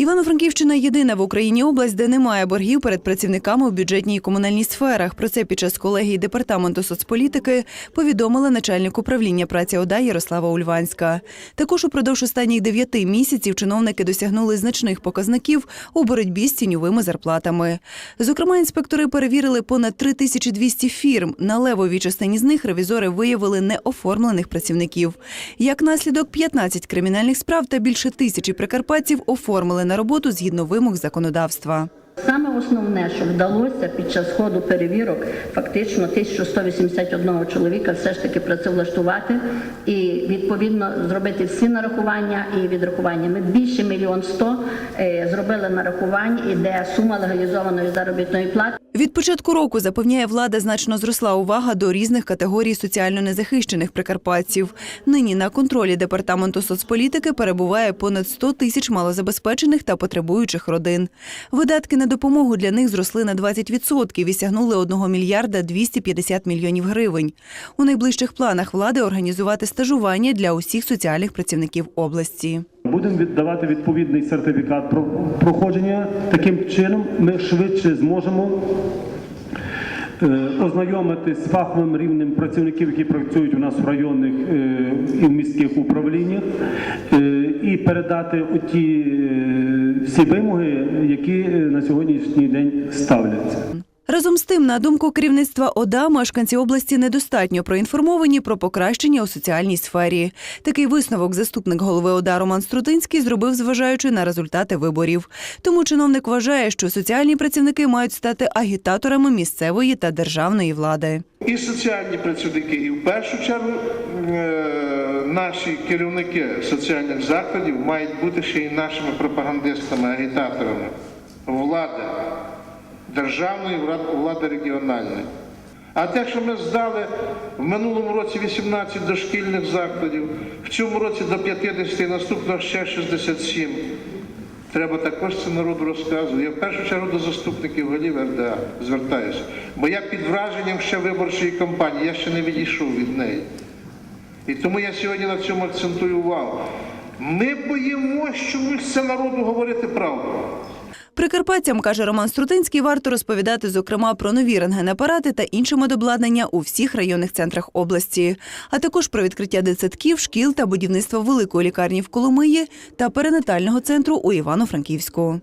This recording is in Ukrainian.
Івано-Франківщина єдина в Україні область, де немає боргів перед працівниками у бюджетній і комунальній сферах. Про це під час колегії департаменту соцполітики повідомила начальник управління праці ОДА Ярослава Ульванська. Також упродовж останніх дев'яти місяців чиновники досягнули значних показників у боротьбі з тіньовими зарплатами. Зокрема, інспектори перевірили понад 3200 фірм. На левовій частині з них ревізори виявили неоформлених працівників. Як наслідок, 15 кримінальних справ та більше тисячі прикарпатців оформили на роботу згідно вимог законодавства. Саме основне, що вдалося під час ходу перевірок, фактично 1181 чоловіка все ж таки працевлаштувати і відповідно зробити всі нарахування і відрахування. Ми більше мільйон сто е, зробили нарахувань, і де сума легалізованої заробітної плати. Від початку року запевняє влада, значно зросла увага до різних категорій соціально незахищених прикарпатців. Нині на контролі департаменту соцполітики перебуває понад 100 тисяч малозабезпечених та потребуючих родин. Видатки на допомогу для них зросли на 20% і сягнули 1 мільярда 250 мільйонів гривень. У найближчих планах влади організувати стажування для усіх соціальних працівників області. Будемо віддавати відповідний сертифікат про проходження. Таким чином ми швидше зможемо е, ознайомити з фаховим рівнем працівників, які працюють у нас в районних е, і в міських управліннях, е, і передати ті всі вимоги, які на сьогоднішній день ставляться. Разом з тим, на думку керівництва ОДА, мешканці області недостатньо проінформовані про покращення у соціальній сфері. Такий висновок заступник голови ОДА Роман Струтинський зробив, зважаючи на результати виборів. Тому чиновник вважає, що соціальні працівники мають стати агітаторами місцевої та державної влади. І соціальні працівники, і в першу чергу е, наші керівники соціальних закладів мають бути ще й нашими пропагандистами, агітаторами влади, державної влади, регіональної. А те, що ми здали в минулому році 18 дошкільних закладів, в цьому році до 50, наступного ще 67. Треба також це народу розказувати. Я в першу чергу до заступників голів РДА звертаюся. Бо я під враженням ще виборчої кампанії, я ще не відійшов від неї. І тому я сьогодні на цьому акцентую увагу. Ми боїмося чомусь це народу говорити правду. Прикарпатцям, каже Роман Струтинський, варто розповідати, зокрема, про нові рентгенапарати та інше медобладнання у всіх районних центрах області, а також про відкриття дитсадків, шкіл та будівництво великої лікарні в Коломиї та перинатального центру у Івано-Франківську.